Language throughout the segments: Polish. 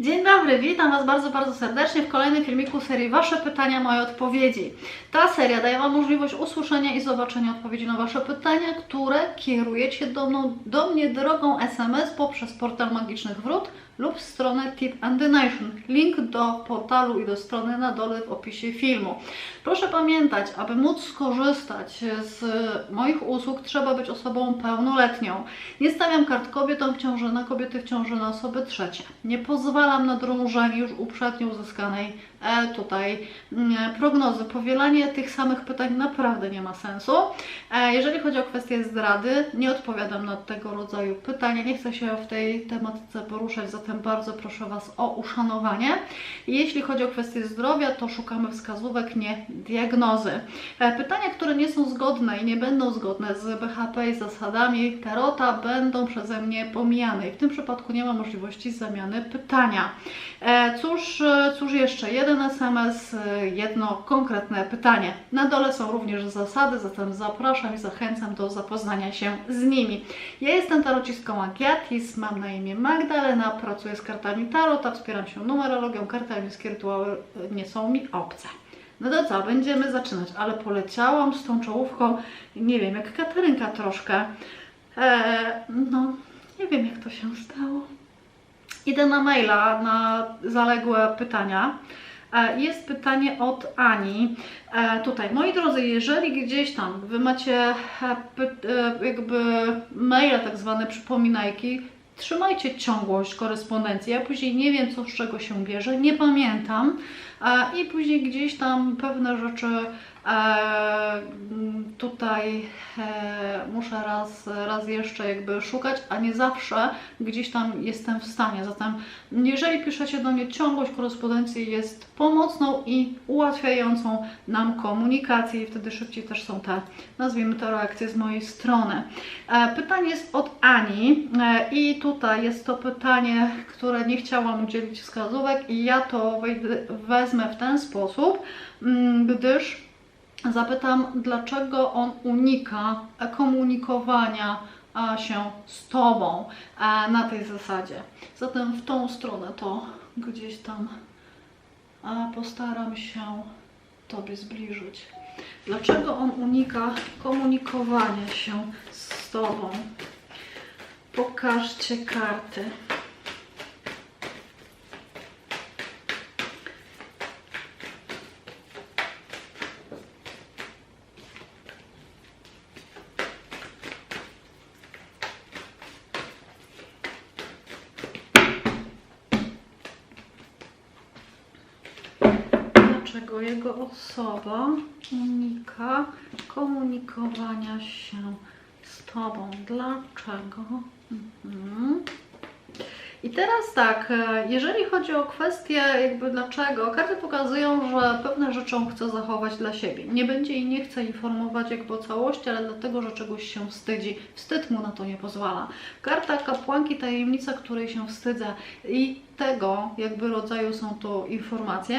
Dzień dobry, witam Was bardzo, bardzo serdecznie w kolejnym filmiku serii Wasze pytania, moje odpowiedzi. Ta seria daje Wam możliwość usłyszenia i zobaczenia odpowiedzi na Wasze pytania, które kierujecie do, mną, do mnie drogą SMS poprzez portal Magicznych Wrót lub stronę Tip and the Nation. Link do portalu i do strony na dole w opisie filmu. Proszę pamiętać, aby móc skorzystać z moich usług, trzeba być osobą pełnoletnią. Nie stawiam kart kobietom w ciąży na kobiety w ciąży na osoby trzecie. Nie pozwalam na drążenie już uprzednio uzyskanej tutaj mm, prognozy. Powielanie tych samych pytań naprawdę nie ma sensu. E, jeżeli chodzi o kwestię zdrady, nie odpowiadam na tego rodzaju pytania. Nie chcę się w tej tematyce poruszać, zatem bardzo proszę Was o uszanowanie. Jeśli chodzi o kwestię zdrowia, to szukamy wskazówek, nie diagnozy. E, Pytania, które nie są zgodne i nie będą zgodne z BHP i zasadami Tarota, będą przeze mnie pomijane i w tym przypadku nie ma możliwości zamiany pytania. E, Cóż, e, cóż jeszcze? Jeden SMS, e, jedno konkretne pytanie. Na dole są również zasady, zatem zapraszam i zachęcam do zapoznania się z nimi. Ja jestem tarocistką Agiatis, mam na imię Magdalena, pracuję z kartami Tarota, wspieram się numerologią, kartami z rytuały e, nie są mi obce. No to co, będziemy zaczynać, ale poleciałam z tą czołówką, nie wiem, jak Katarynka troszkę. Eee, no, nie wiem jak to się stało. Idę na maila na zaległe pytania. E, Jest pytanie od Ani. E, Tutaj, moi drodzy, jeżeli gdzieś tam Wy macie e, jakby maile, tak zwane przypominajki, trzymajcie ciągłość korespondencji. Ja później nie wiem, co z czego się bierze, nie pamiętam i później gdzieś tam pewne rzeczy tutaj e, muszę raz, raz jeszcze jakby szukać, a nie zawsze gdzieś tam jestem w stanie. Zatem jeżeli piszecie do mnie, ciągłość korespondencji jest pomocną i ułatwiającą nam komunikację i wtedy szybciej też są te, nazwijmy to, reakcje z mojej strony. E, Pytanie jest od Ani e, i tutaj jest to pytanie, które nie chciałam udzielić wskazówek i ja to wezmę w ten sposób, mm, gdyż zapytam, dlaczego on unika komunikowania a, się z Tobą e, na tej zasadzie. Zatem w tą stronę to gdzieś tam a, postaram się Tobie zbliżyć. Dlaczego on unika komunikowania się z Tobą? Pokażcie karty. Osoba unika komunikowania się z Tobą? Dlaczego? Mhm. I teraz tak, e, jeżeli chodzi o kwestię jakby dlaczego, karty pokazują, że pewne rzeczy on chce zachować dla siebie. Nie będzie i nie chce informować jakby o całości, ale dlatego, że czegoś się wstydzi. Wstyd mu na to nie pozwala. Karta kapłanki, tajemnica, której się wstydzę i tego jakby rodzaju są to informacje.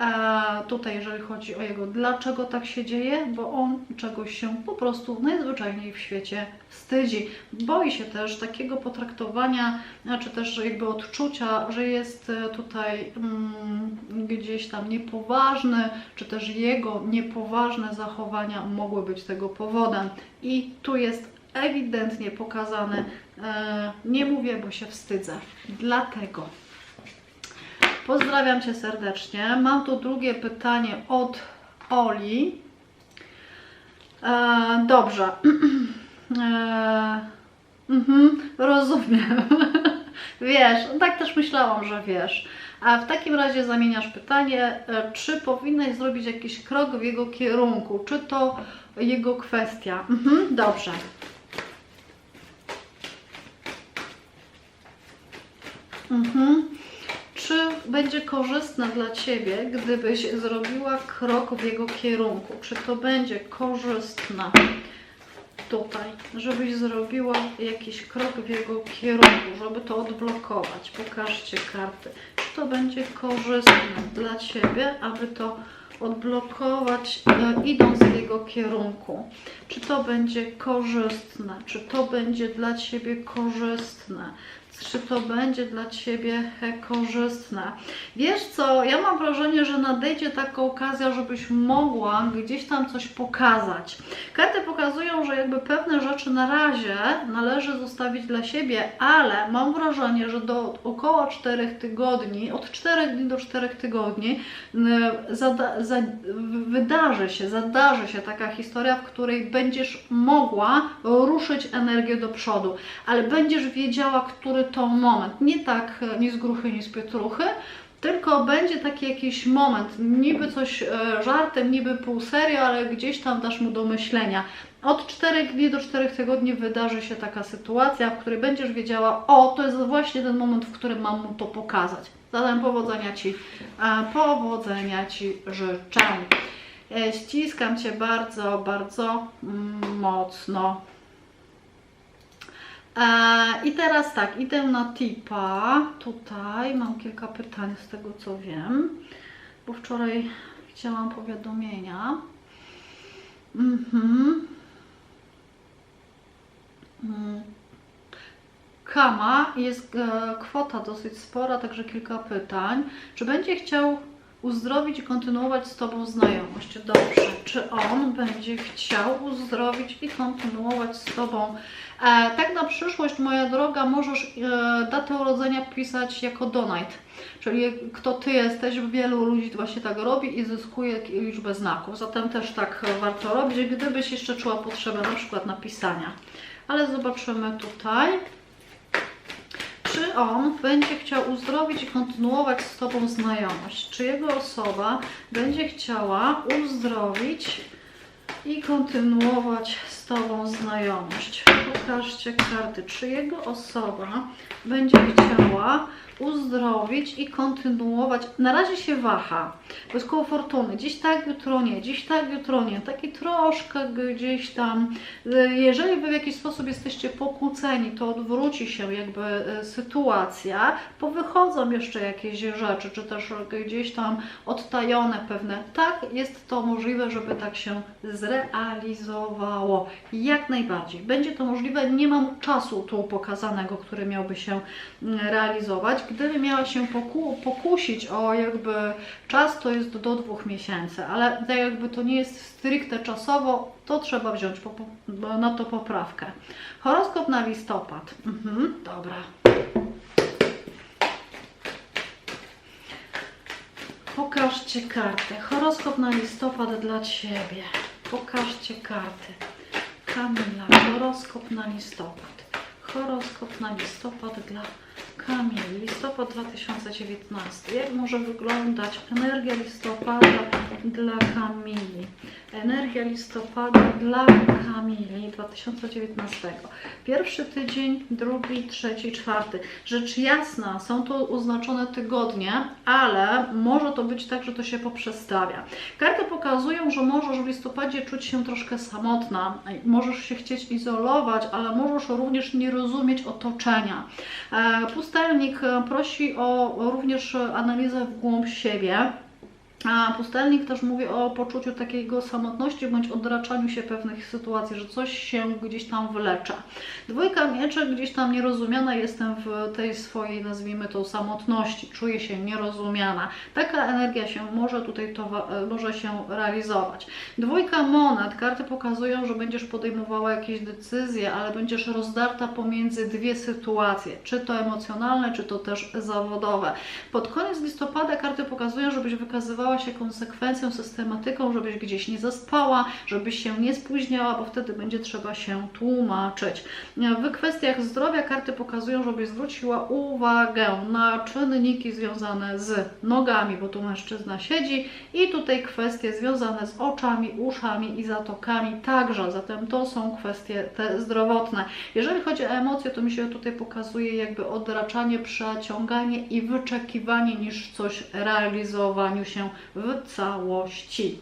E, tutaj jeżeli chodzi o jego dlaczego tak się dzieje, bo on czegoś się po prostu najzwyczajniej w świecie wstydzi. Boi się też takiego potraktowania, czy też jakby odczucia, że jest e, tutaj mm, gdzieś tam niepoważny, czy też jego niepoważne zachowania mogły być tego powodem. I tu jest ewidentnie pokazane, e, nie mówię, bo się wstydzę. Dlatego. Pozdrawiam Cię serdecznie. Mam tu drugie pytanie od Oli. E, dobrze. E, mhm, rozumiem. wiesz, tak też myślałam, że wiesz. A w takim razie zamieniasz pytanie, e, czy powinnaś zrobić jakiś krok w jego kierunku? Czy to jego kwestia? Mhm, dobrze. Mhm. Będzie korzystne dla Ciebie, gdybyś zrobiła krok w jego kierunku? Czy to będzie korzystne tutaj, żebyś zrobiła jakiś krok w jego kierunku, żeby to odblokować? Pokażcie karty. Czy to będzie korzystne dla Ciebie, aby to odblokować, e, idąc w jego kierunku? Czy to będzie korzystne? Czy to będzie dla Ciebie korzystne? Czy to będzie dla Ciebie e, korzystne. Wiesz co, ja mam wrażenie, że nadejdzie taka okazja, żebyś mogła gdzieś tam coś pokazać. Karty pokazują, że jakby pewne rzeczy na razie należy zostawić dla siebie, ale mam wrażenie, że do około 4 tygodni, od 4 dni do 4 tygodni wydarzy się, zadarzy się taka historia, w której będziesz mogła ruszyć energię do przodu, ale będziesz wiedziała, który to moment. Nie tak, e, ni z gruchy, ni z pietruchy, tylko będzie taki jakiś moment, niby coś e, żartem, niby pół serio, ale gdzieś tam dasz mu do myślenia. Od 4 dni do 4 tygodni wydarzy się taka sytuacja, w której będziesz wiedziała, o, to jest właśnie ten moment, w którym mam mu to pokazać. Zatem powodzenia Ci, e, powodzenia Ci życzę. E, Ściskam Cię bardzo, bardzo mm, mocno. E, I teraz tak, idę na tipa. Tutaj mam kilka pytań z tego co wiem, bo wczoraj widziałam powiadomienia. Mhm. Mm. Kama jest e, kwota dosyć spora, także kilka pytań. Czy będzie chciał uzdrowić i kontynuować z Tobą znajomość? Dobrze. Czy on będzie chciał uzdrowić i kontynuować z Tobą? E, tak na przyszłość, moja droga, możesz e, datę urodzenia pisać jako donate. Czyli kto Ty jesteś, wielu ludzi właśnie tak robi i zyskuje liczbę znaków. Zatem też tak warto robić, gdybyś jeszcze czuła potrzebę na przykład napisania. Ale zobaczymy tutaj on będzie chciał uzdrowić i kontynuować z Tobą znajomość? Czy jego osoba będzie chciała uzdrowić i kontynuować z Tobą znajomość? Pokażcie karty. Czy jego osoba będzie chciała uzdrowić i kontynuować? Na razie się waha, bo jest koło fortuny. Dziś tak, jutro nie, dziś tak, jutro nie. Taki troszkę gdzieś tam. Jeżeli Wy w jakiś sposób jesteście pokłóceni, to odwróci się jakby e, sytuacja, powychodzą jeszcze jakieś rzeczy, czy też gdzieś tam odtajone pewne. Tak, jest to możliwe, żeby tak się zrealizowało. Jak najbardziej. Będzie to możliwe. Nie mam czasu tu pokazanego, który miałby się mm, realizować. Gdyby miała się poku pokusić o jakby czas, to jest do dwóch miesięcy, ale jakby to nie jest stricte czasowo, to trzeba wziąć na to poprawkę. Horoskop na listopad. Mhm, dobra. Pokażcie kartę. Horoskop na listopad dla Ciebie. Pokażcie karty. Kamila, horoskop na listopad. Horoskop na listopad dla Kamili. Listopad 2019. Jak może wyglądać energia listopada dla Kamili? Energia listopada dla Kamili 2019. Pierwszy tydzień, drugi, trzeci, czwarty. Rzecz jasna, są to oznaczone tygodnie, ale może to być tak, że to się poprzestawia. Karty pokazują, że możesz w listopadzie czuć się troszkę samotna, możesz się chcieć izolować, ale możesz również nie rozumieć otoczenia. E, pustelnik prosi o również analizę w głąb siebie. A pustelnik też mówi o poczuciu takiego samotności bądź odraczaniu się pewnych sytuacji, że coś się gdzieś tam wlecza. Dwójka mieczy gdzieś tam nierozumiana jestem w tej swojej, nazwijmy to, samotności, czuję się nierozumiana. Taka energia się może tutaj może się realizować. Dwójka monet, karty pokazują, że będziesz podejmowała jakieś decyzje, ale będziesz rozdarta pomiędzy dwie sytuacje, czy to emocjonalne, czy to też zawodowe. Pod koniec listopada karty pokazują, żebyś wykazywała się konsekwencją, systematyką, żebyś gdzieś nie zaspała, żebyś się nie spóźniała, bo wtedy będzie trzeba się tłumaczyć. W kwestiach zdrowia karty pokazują, żebyś zwróciła uwagę na czynniki związane z nogami, bo tu mężczyzna siedzi i tutaj kwestie związane z oczami, uszami i zatokami także, zatem to są kwestie te zdrowotne. Jeżeli chodzi o emocje, to mi się tutaj pokazuje jakby odraczanie, przeciąganie i wyczekiwanie niż coś realizowaniu się w całości.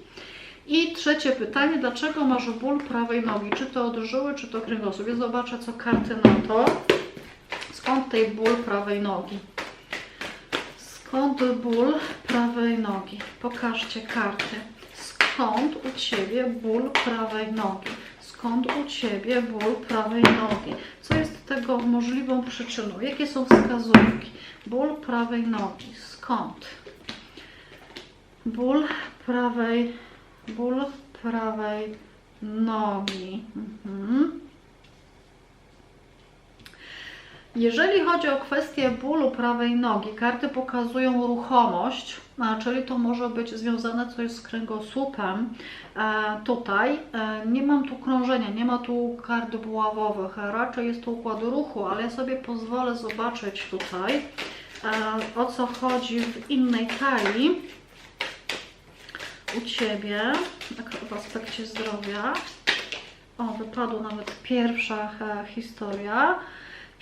I trzecie pytanie, dlaczego masz ból prawej nogi? Czy to odżyły, czy to kręgosłup? Ja zobaczę, co karty na to. Skąd tej ból prawej nogi? Skąd ból prawej nogi? Pokażcie karty. Skąd u Ciebie ból prawej nogi? Skąd u Ciebie ból prawej nogi? Co jest tego możliwą przyczyną? Jakie są wskazówki? Ból prawej nogi. Skąd? Ból prawej, ból prawej nogi. Mhm. Jeżeli chodzi o kwestię bólu prawej nogi, karty pokazują ruchomość, czyli to może być związane coś z kręgosłupem. E, tutaj e, nie mam tu krążenia, nie ma tu kart buławowych, raczej jest to układ ruchu, ale ja sobie pozwolę zobaczyć tutaj, e, o co chodzi w innej talii u Ciebie, tak w aspekcie zdrowia. O, wypadła nawet pierwsza historia.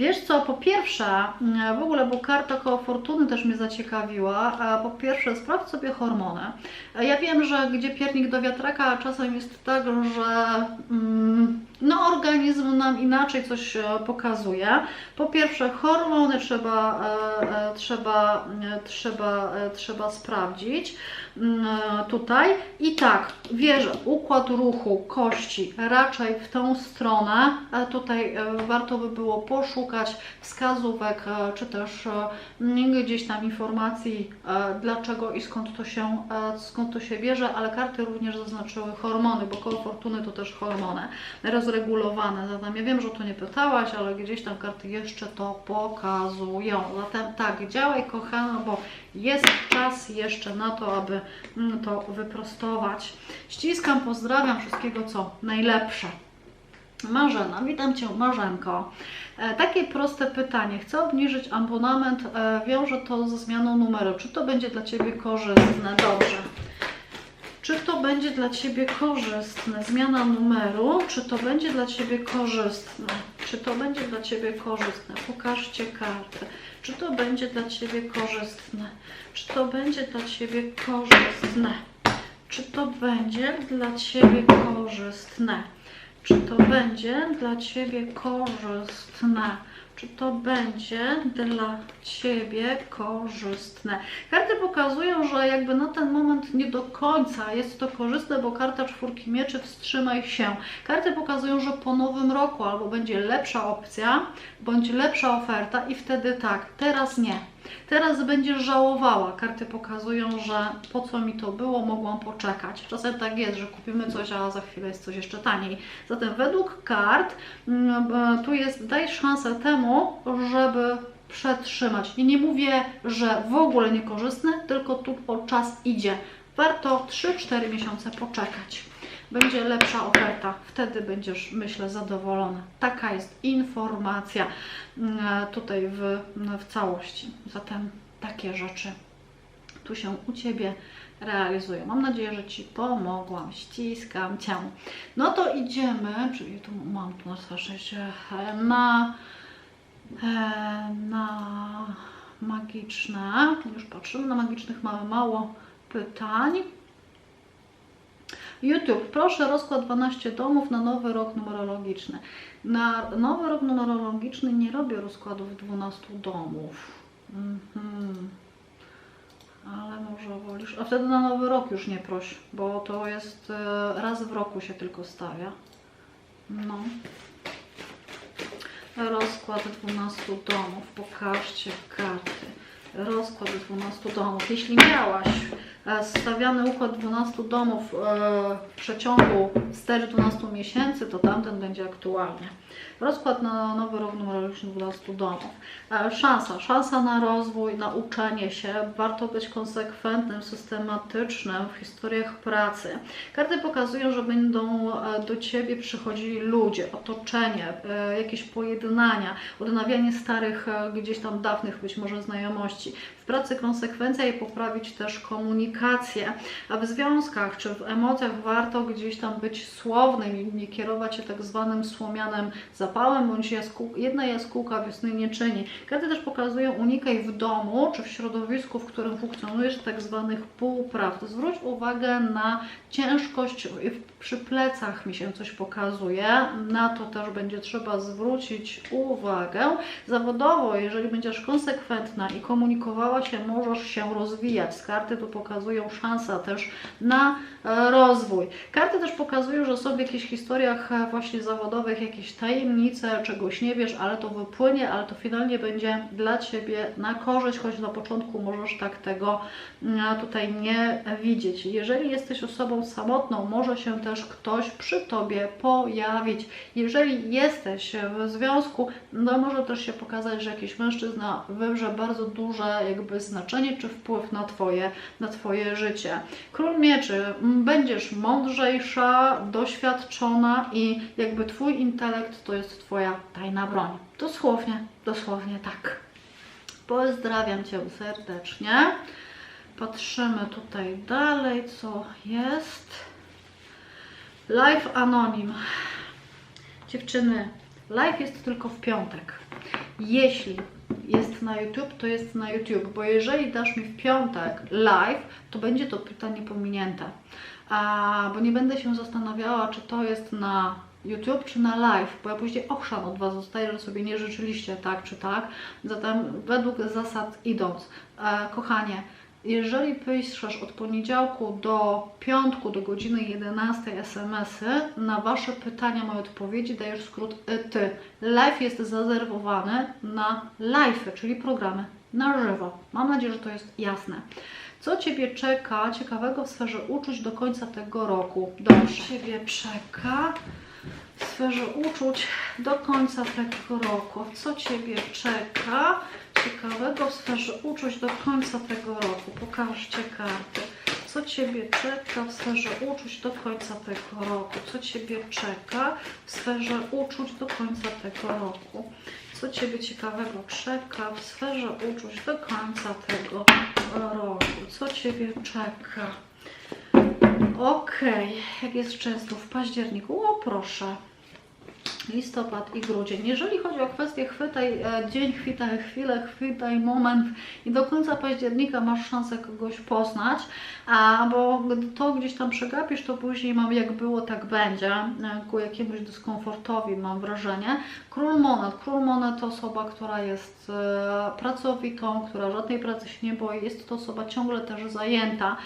Wiesz co, po pierwsze, mm, w ogóle, bo karta koło fortuny też mnie zaciekawiła. Po pierwsze, sprawdź sobie hormony. Ja wiem, że gdzie piernik do wiatraka, czasem jest tak, że mm, no, organizm nam inaczej coś e, pokazuje. Po pierwsze, hormony trzeba, e, e, trzeba, trzeba, trzeba sprawdzić mm, tutaj. I tak, wierzę, układ ruchu kości raczej w tą stronę. Tutaj warto by było poszukać wskazówek, e, czy też e, gdzieś tam informacji, e, dlaczego i skąd to się, skąd to się bierze, ale karty również zaznaczyły hormony, bo koło fortuny to też hormony rozregulowane. Zatem ja wiem, że to nie pytałaś, ale gdzieś tam karty jeszcze to pokazują. Zatem tak, działaj kochana, bo jest czas jeszcze na to, aby mm, to wyprostować. Ściskam, pozdrawiam, wszystkiego co najlepsze. Marzena, witam Cię Marzenko. E, takie proste pytanie. Chcę obniżyć abonament, e, wiąże to ze zmianą numeru. Czy to będzie dla Ciebie korzystne? Dobrze. Czy to będzie dla Ciebie korzystne? Zmiana numeru. Czy to będzie dla Ciebie korzystne? Czy to będzie dla Ciebie korzystne? Pokażcie kartę. Czy to będzie dla Ciebie korzystne? Czy to będzie dla Ciebie korzystne? Czy to będzie dla Ciebie korzystne? Czy to będzie dla Ciebie korzystne? Czy to będzie dla Ciebie korzystne? Karty pokazują, że jakby na ten moment nie do końca jest to korzystne, bo karta czwórki mieczy wstrzymaj się. Karty pokazują, że po nowym roku albo będzie lepsza opcja, bądź lepsza oferta i wtedy tak, teraz nie. Teraz będziesz żałowała. Karty pokazują, że po co mi to było, mogłam poczekać. Czasem tak jest, że kupimy coś, a za chwilę jest coś jeszcze taniej. Zatem według kart mm, tu jest, daj szansę temu, żeby przetrzymać. I nie mówię, że w ogóle niekorzystne, tylko tu po czas idzie. Warto 3-4 miesiące poczekać. Będzie lepsza oferta, wtedy będziesz, myślę, zadowolona. Taka jest informacja mm, tutaj w, w całości. Zatem takie rzeczy tu się u Ciebie realizują. Mam nadzieję, że Ci pomogłam. Ściskam Cię. No to idziemy, czyli tu mam tu na e, na, e, na magiczne. Już patrzymy, na magicznych mamy mało pytań. YouTube, proszę rozkład 12 domów na nowy rok numerologiczny. Na nowy rok numerologiczny nie robię rozkładów 12 domów. Mhm. Ale może wolisz. A wtedy na nowy rok już nie proś, bo to jest e, raz w roku się tylko stawia. No. Rozkład 12 domów. Pokażcie karty. Rozkład 12 domów. Jeśli miałaś e, stawiany układ 12 domów e, w przeciągu 4-12 miesięcy, to tamten będzie aktualnie. Rozkład na nowy numerologiczny 12 domów. E, Szansa, szansa na rozwój, na uczenie się. Warto być konsekwentnym, systematycznym w historiach pracy. Karty pokazują, że będą do Ciebie przychodzili ludzie, otoczenie, jakieś pojednania, odnawianie starych, gdzieś tam dawnych być może znajomości. W pracy konsekwencja i poprawić też komunikację. A w związkach czy w emocjach warto gdzieś tam być słownym i nie kierować się tak zwanym słomianym zapałem, bądź jaskół, jedna jaskółka wiosny nie czyni. Karty też pokazują unikaj w domu czy w środowisku, w którym funkcjonujesz tak zwanych półprawd. Zwróć uwagę na ciężkość w- przy plecach mi się coś pokazuje. Na to też będzie trzeba zwrócić uwagę. Zawodowo, jeżeli będziesz konsekwentna i komunikowała się, możesz się rozwijać. Karty tu pokazują szansę też na e, rozwój. Karty też pokazują, że są w jakichś historiach e, właśnie zawodowych jakieś tajemnice, czegoś nie wiesz, ale to wypłynie, ale to finalnie będzie dla Ciebie na korzyść, choć na początku możesz tak tego mm, tutaj nie widzieć. Jeżeli jesteś osobą samotną, może się też ktoś przy Tobie pojawić. Jeżeli jesteś w związku, no może też się pokazać, że jakiś mężczyzna wywrze bardzo duże jakby znaczenie czy wpływ na Twoje, na twoje życie. Król Mieczy, będziesz mądrzejsza, doświadczona i jakby Twój intelekt to jest Twoja tajna broń. Dosłownie, dosłownie tak. Pozdrawiam Cię serdecznie. Patrzymy tutaj dalej, co jest. Live Anonim. Dziewczyny, live jest tylko w piątek. Jeśli jest na YouTube, to jest na YouTube, bo jeżeli dasz mi w piątek live, to będzie to pytanie pominięte. A, bo nie będę się zastanawiała, czy to jest na YouTube czy na live, bo ja później ochrzan od Was zostaje, że sobie nie życzyliście tak czy tak. Zatem według zasad idąc, e, kochanie, jeżeli piszesz od poniedziałku do piątku do godziny 11 SMS-y, na Wasze pytania, moje odpowiedzi dajesz skrót ty. Live jest zarezerwowany na live, czyli programy na żywo. Mam nadzieję, że to jest jasne. Co Ciebie czeka ciekawego w sferze uczuć do końca tego roku? Dobrze. Ciebie czeka w sferze uczuć do końca tego roku. Co Ciebie czeka ciekawego sferze uczuć do końca tego roku? Pokażcie karty. Co Ciebie czeka w sferze uczuć do końca tego roku? Co Ciebie czeka w sferze uczuć do końca tego roku? Co Ciebie ciekawego czeka w sferze uczuć do końca tego roku? Co Ciebie czeka? Okej, jak jest często w październiku? O proszę, listopad i grudzień. Jeżeli chodzi o kwestię chwytaj e, dzień, chwytaj chwilę, chwytaj moment i do końca października masz szansę kogoś poznać, a bo to gdzieś tam przegapisz, to później mam jak było, tak będzie, e, ku jakiemuś dyskomfortowi mam wrażenie. Król Monet. Król Monet to osoba, która jest e, pracowitą, która żadnej pracy się nie boi, jest to osoba ciągle też zajęta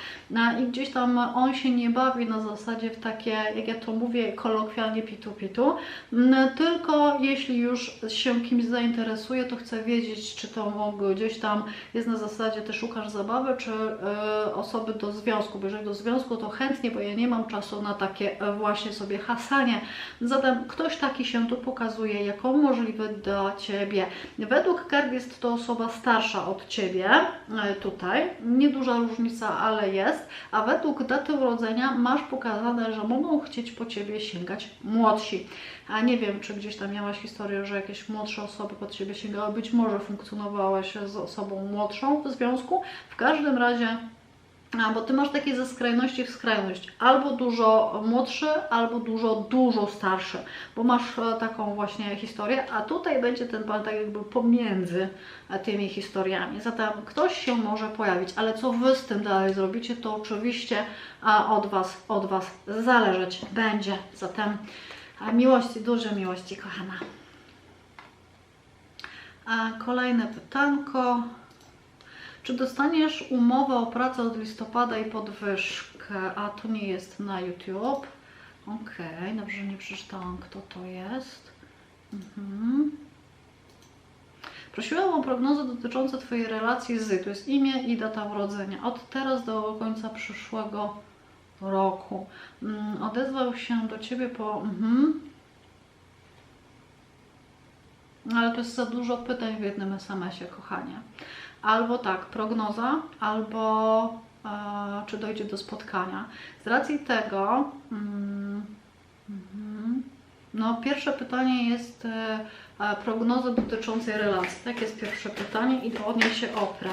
i gdzieś tam on się nie bawi na zasadzie w takie, jak ja to mówię kolokwialnie pitu-pitu, Mm, tylko jeśli już się kimś zainteresuje, to chcę wiedzieć, czy to gdzieś tam jest na zasadzie, ty szukasz zabawy, czy e, osoby do związku, bo jeżeli do związku, to chętnie, bo ja nie mam czasu na takie e, właśnie sobie hasanie. Zatem ktoś taki się tu pokazuje jako możliwy dla Ciebie. Według kart jest to osoba starsza od Ciebie, e, tutaj, nieduża różnica, ale jest, a według daty urodzenia masz pokazane, że mogą chcieć po Ciebie sięgać młodsi. A nie wiem, czy gdzieś tam miałaś historię, że jakieś młodsze osoby pod Ciebie sięgały, być może funkcjonowałaś z osobą młodszą w związku. W każdym razie a, bo ty masz takie ze skrajności w skrajność. Albo dużo młodszy, albo dużo, dużo starszy. Bo masz e, taką właśnie historię, a tutaj będzie ten pan tak jakby pomiędzy e, tymi historiami. Zatem ktoś się może pojawić, ale co wy z tym dalej zrobicie, to oczywiście od was, od was zależeć będzie. Zatem a, miłości, dużo miłości, kochana. A kolejne pytanko. Czy dostaniesz umowę o pracę od listopada i podwyżkę? A to nie jest na YouTube. Okej, dobrze, nie przeczytałam, kto to jest. Mhm. Prosiłam o prognozę dotyczącą Twojej relacji z, to jest imię i data urodzenia, od teraz do końca przyszłego roku. Mm, Odezwał się do Ciebie po... Mhm. Ale to jest za dużo pytań w jednym SMS-ie, kochanie. Albo tak, prognoza, albo e, czy dojdzie do spotkania. Z racji tego, mm, mhm, no pierwsze pytanie jest e, e, prognoza dotyczącej relacji. Tak jest pierwsze pytanie i od niej się oprę.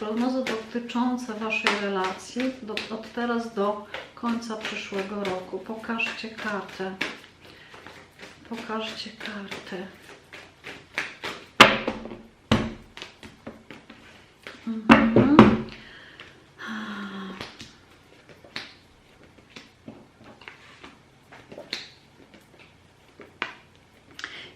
Prognoza dotycząca Waszej relacji do, od teraz do końca przyszłego roku. Pokażcie kartę. Pokażcie kartę. Mhm.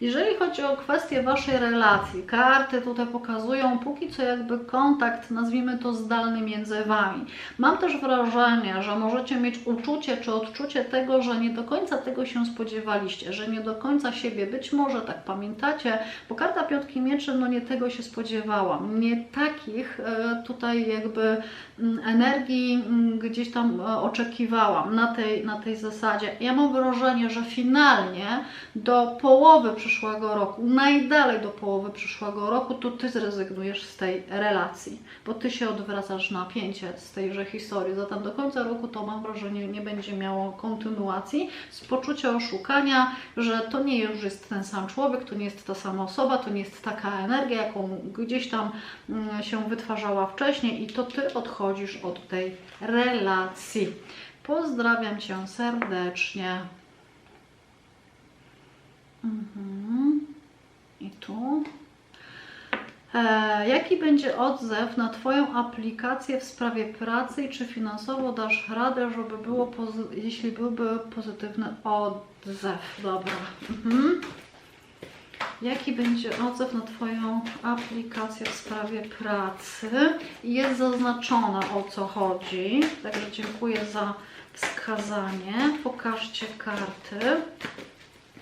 Jeżeli chodzi o kwestię Waszej relacji, karty tutaj pokazują póki co jakby kontakt, nazwijmy to zdalny między Wami. Mam też wrażenie, że możecie mieć uczucie czy odczucie tego, że nie do końca tego się spodziewaliście, że nie do końca siebie, być może tak pamiętacie, bo karta Piątki Mieczy, no nie tego się spodziewałam, nie takich e, tutaj jakby mm, energii mm, gdzieś tam e, oczekiwałam na tej, na tej zasadzie. Ja mam wrażenie, że finalnie do połowy przyszłego roku, najdalej do połowy przyszłego roku, to Ty zrezygnujesz z tej relacji, bo Ty się odwracasz napięcie z tejże historii. Zatem do końca roku to mam wrażenie nie będzie miało kontynuacji z poczucia oszukania, że to nie już jest ten sam człowiek, to nie jest ta sama osoba, to nie jest taka energia, jaką gdzieś tam mm, się wytwarzała wcześniej i to Ty odchodzisz od tej relacji. Pozdrawiam Cię serdecznie. Mhm. I tu. E, jaki będzie odzew na Twoją aplikację w sprawie pracy i czy finansowo dasz radę, żeby było, jeśli byłby pozytywny odzew? Dobra. Mhm. Jaki będzie odzew na Twoją aplikację w sprawie pracy? Jest zaznaczone o co chodzi, także dziękuję za wskazanie. Pokażcie karty.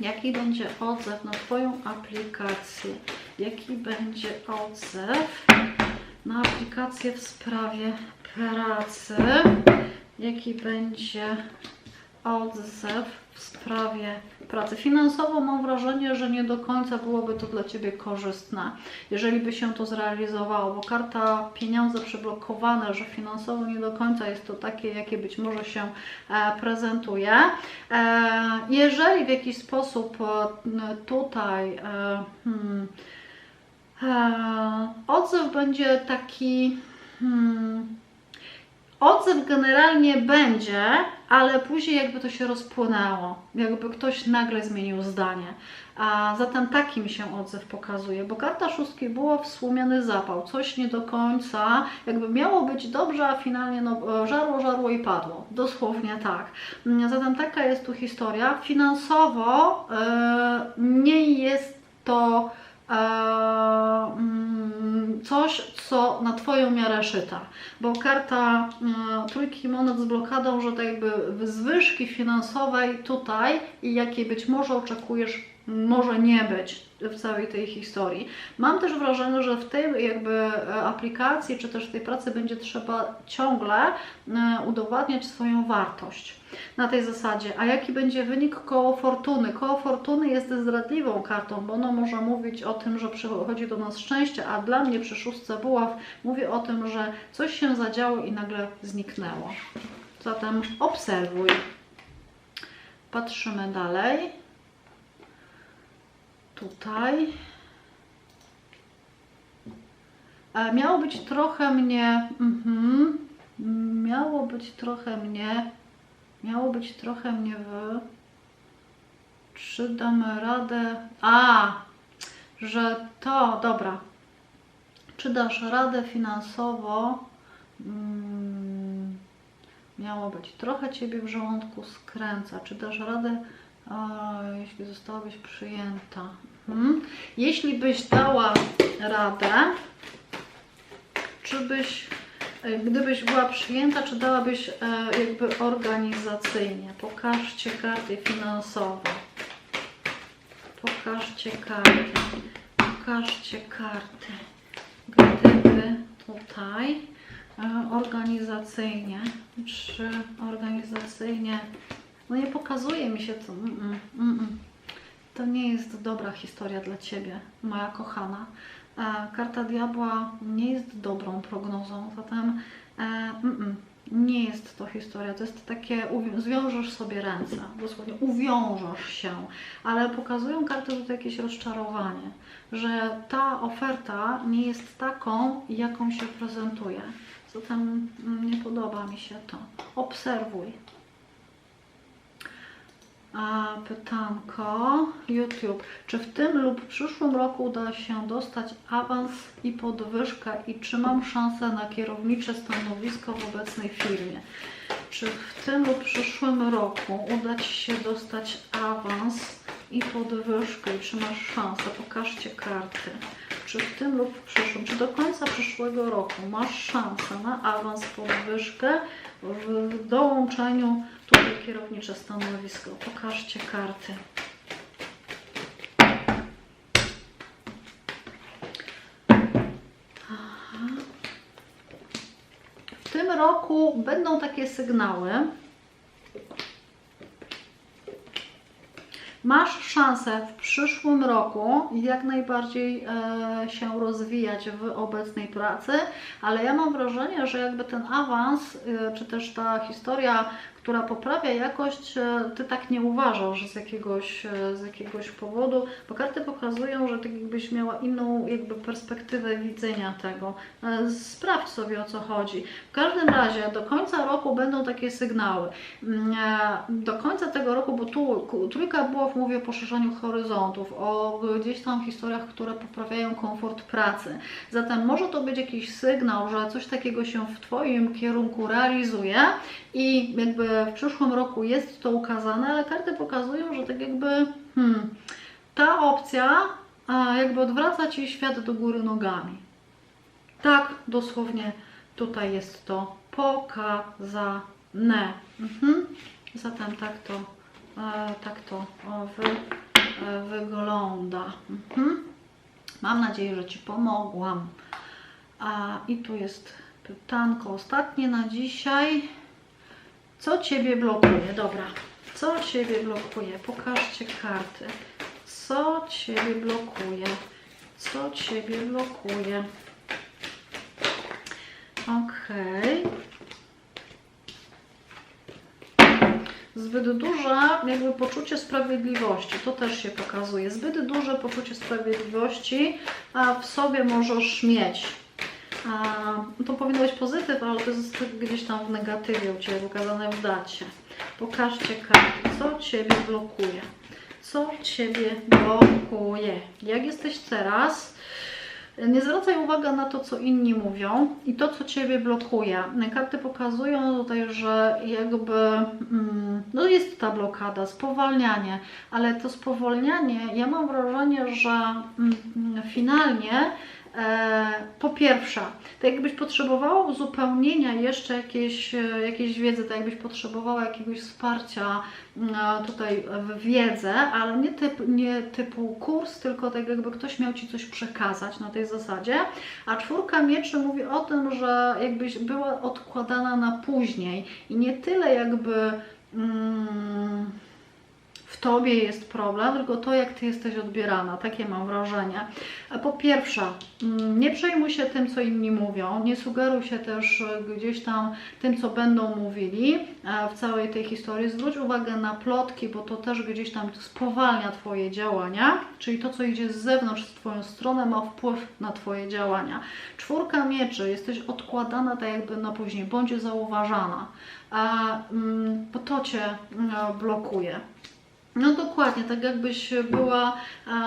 Jaki będzie odzew na Twoją aplikację? Jaki będzie odzew na aplikację w sprawie pracy? Jaki będzie odzew w sprawie pracy? Finansowo mam wrażenie, że nie do końca byłoby to dla Ciebie korzystne, jeżeli by się to zrealizowało, bo karta pieniądze przyblokowane, że finansowo nie do końca jest to takie, jakie być może się e, prezentuje. E, jeżeli w jakiś sposób e, tutaj hmm, odzew będzie taki. Hmm, Odzew generalnie będzie, ale później jakby to się rozpłynęło, jakby ktoś nagle zmienił zdanie. A zatem taki mi się odzew pokazuje, bo karta szóstki była wspomniany zapał, coś nie do końca, jakby miało być dobrze, a finalnie no, żarło, żarło i padło. Dosłownie tak. Zatem taka jest tu historia. Finansowo e, nie jest to e, mm, coś, co na Twoją miarę szyta, bo karta e, trójki monet z blokadą, że tak jakby zwyżki finansowej tutaj i jakiej być może oczekujesz, może nie być w całej tej historii. Mam też wrażenie, że w tej jakby e, aplikacji, czy też w tej pracy będzie trzeba ciągle e, udowadniać swoją wartość na tej zasadzie. A jaki będzie wynik koło fortuny? Koło fortuny jest zdradliwą kartą, bo ono może mówić o tym, że przychodzi do nas szczęście, a dla mnie przy szóstce buław mówi o tym, że coś się zadziało i nagle zniknęło. Zatem obserwuj. Patrzymy dalej. Tutaj. E, Miało być trochę mnie. Mhm, miało być trochę mnie. Miało być trochę mnie w. Czy damy radę? A, że to, dobra. Czy dasz radę finansowo? Mm, miało być trochę ciebie w żołądku skręca. Czy dasz radę, a, jeśli zostałabyś przyjęta? Mhm. Jeśli byś dała radę, czy byś, e, gdybyś była przyjęta, czy dałabyś e, jakby organizacyjnie? Pokażcie karty finansowe. Pokażcie karty. Pokażcie karty. Gdyby tutaj e, organizacyjnie, czy organizacyjnie, no nie pokazuje mi się to. Mm, mm, mm, mm. To nie jest dobra historia dla Ciebie, moja kochana. E, Karta diabła nie jest dobrą prognozą, zatem e, mm, mm, nie jest to historia. To jest takie, zwiążesz sobie ręce, dosłownie uwiążesz się, ale pokazują karty tutaj jakieś rozczarowanie, że ta oferta nie jest taką, jaką się prezentuje. Zatem mm, nie podoba mi się to. Obserwuj. A pytanko YouTube. Czy w tym lub przyszłym roku uda się dostać awans i podwyżkę i czy mam szansę na kierownicze stanowisko w obecnej firmie? Czy w tym lub przyszłym roku uda Ci się dostać awans i podwyżkę i czy masz szansę? Pokażcie karty. Czy w tym lub w przyszłym, czy do końca przyszłego roku masz szansę na awans, podwyżkę w, w dołączeniu tutaj kierownicze stanowisko? Pokażcie karty. W tym roku będą takie sygnały. Masz szansę w przyszłym roku jak najbardziej e, się rozwijać w obecnej pracy, ale ja mam wrażenie, że jakby ten awans, e, czy też ta historia, która poprawia jakość, e, ty tak nie uważasz z jakiegoś, e, z jakiegoś powodu, bo karty pokazują, że tak jakbyś miała inną jakby perspektywę widzenia tego. E, sprawdź sobie o co chodzi. W każdym razie do końca roku będą takie sygnały. Mm, Do końca tego roku, bo tu trójka buław mówi o poszerzaniu horyzontów, o gdzieś tam historiach, które poprawiają komfort pracy. Zatem może to być jakiś sygnał, że coś takiego się w Twoim kierunku realizuje i jakby w przyszłym roku jest to ukazane, ale karty pokazują, że tak jakby hmm, ta opcja jakby odwraca Ci świat do góry nogami. Tak, dosłownie tutaj jest to pokazane. Mhm. Zatem tak to, e, tak to wy, e, wygląda. Mhm. Mam nadzieję, że Ci pomogłam. A, I tu jest pytanko ostatnie na dzisiaj. Co Ciebie blokuje? Dobra. Co Ciebie blokuje? Pokażcie karty. Co Ciebie blokuje? Co Ciebie blokuje? Okej. Zbyt duże jakby poczucie sprawiedliwości, to też się pokazuje. Zbyt duże poczucie sprawiedliwości a w sobie możesz mieć. A, to powinno być pozytyw, ale to jest gdzieś tam w negatywie u Ciebie pokazane w dacie. Pokażcie karty, co Ciebie blokuje. Co Ciebie blokuje? Jak jesteś teraz? Nie zwracaj uwagi na to, co inni mówią i to, co Ciebie blokuje. Karty pokazują tutaj, że jakby mm, no jest ta blokada, spowalnianie, ale to spowolnianie, ja mam wrażenie, że mm, finalnie po pierwsze, tak jakbyś potrzebowała uzupełnienia jeszcze jakiejś, e, jakiejś wiedzy, tak jakbyś potrzebowała jakiegoś wsparcia mm, e, tutaj w wiedzę, ale nie, typ, nie typu kurs, tylko tak jakby ktoś miał Ci coś przekazać na tej zasadzie. A czwórka mieczy mówi o tym, że jakbyś była odkładana na później i nie tyle jakby... Tobie jest problem, tylko to, jak ty jesteś odbierana. Takie mam wrażenie. Po pierwsze, mm, nie przejmuj się tym, co inni mówią, nie sugeruj się też e, gdzieś tam tym, co będą mówili e, w całej tej historii. Zwróć uwagę na plotki, bo to też gdzieś tam spowalnia Twoje działania, czyli to, co idzie z zewnątrz w Twoją stronę, ma wpływ na Twoje działania. Czwórka mieczy, jesteś odkładana tak jakby na później, bądź zauważana, a, mm, bo to Cię mm, blokuje. No dokładnie, tak jakbyś była,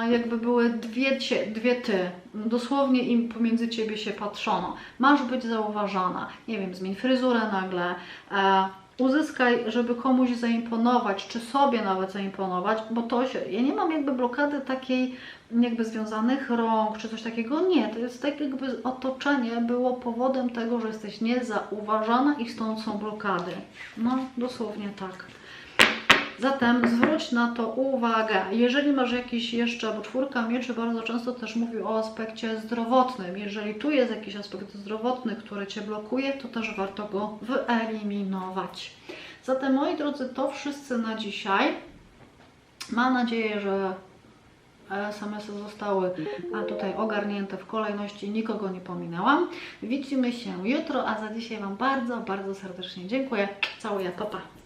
jakby były dwie, cie, dwie ty, dosłownie im pomiędzy ciebie się patrzono. Masz być zauważana, nie wiem, zmień fryzurę nagle, e, uzyskaj, żeby komuś zaimponować, czy sobie nawet zaimponować, bo to się, ja nie mam jakby blokady takiej jakby związanych rąk, czy coś takiego, nie, to jest tak jakby otoczenie było powodem tego, że jesteś niezauważana i stąd są blokady. No, dosłownie tak. Zatem zwróć na to uwagę. Jeżeli masz jakiś jeszcze, bo czwórka mieczy bardzo często też mówi o aspekcie zdrowotnym. Jeżeli tu jest jakiś aspekt zdrowotny, który Cię blokuje, to też warto go wyeliminować. Zatem moi drodzy, to wszyscy na dzisiaj. Mam nadzieję, że SMS-y zostały tutaj ogarnięte w kolejności, nikogo nie pominęłam. Widzimy się jutro, a za dzisiaj Wam bardzo, bardzo serdecznie dziękuję. Całuję, papa. Pa.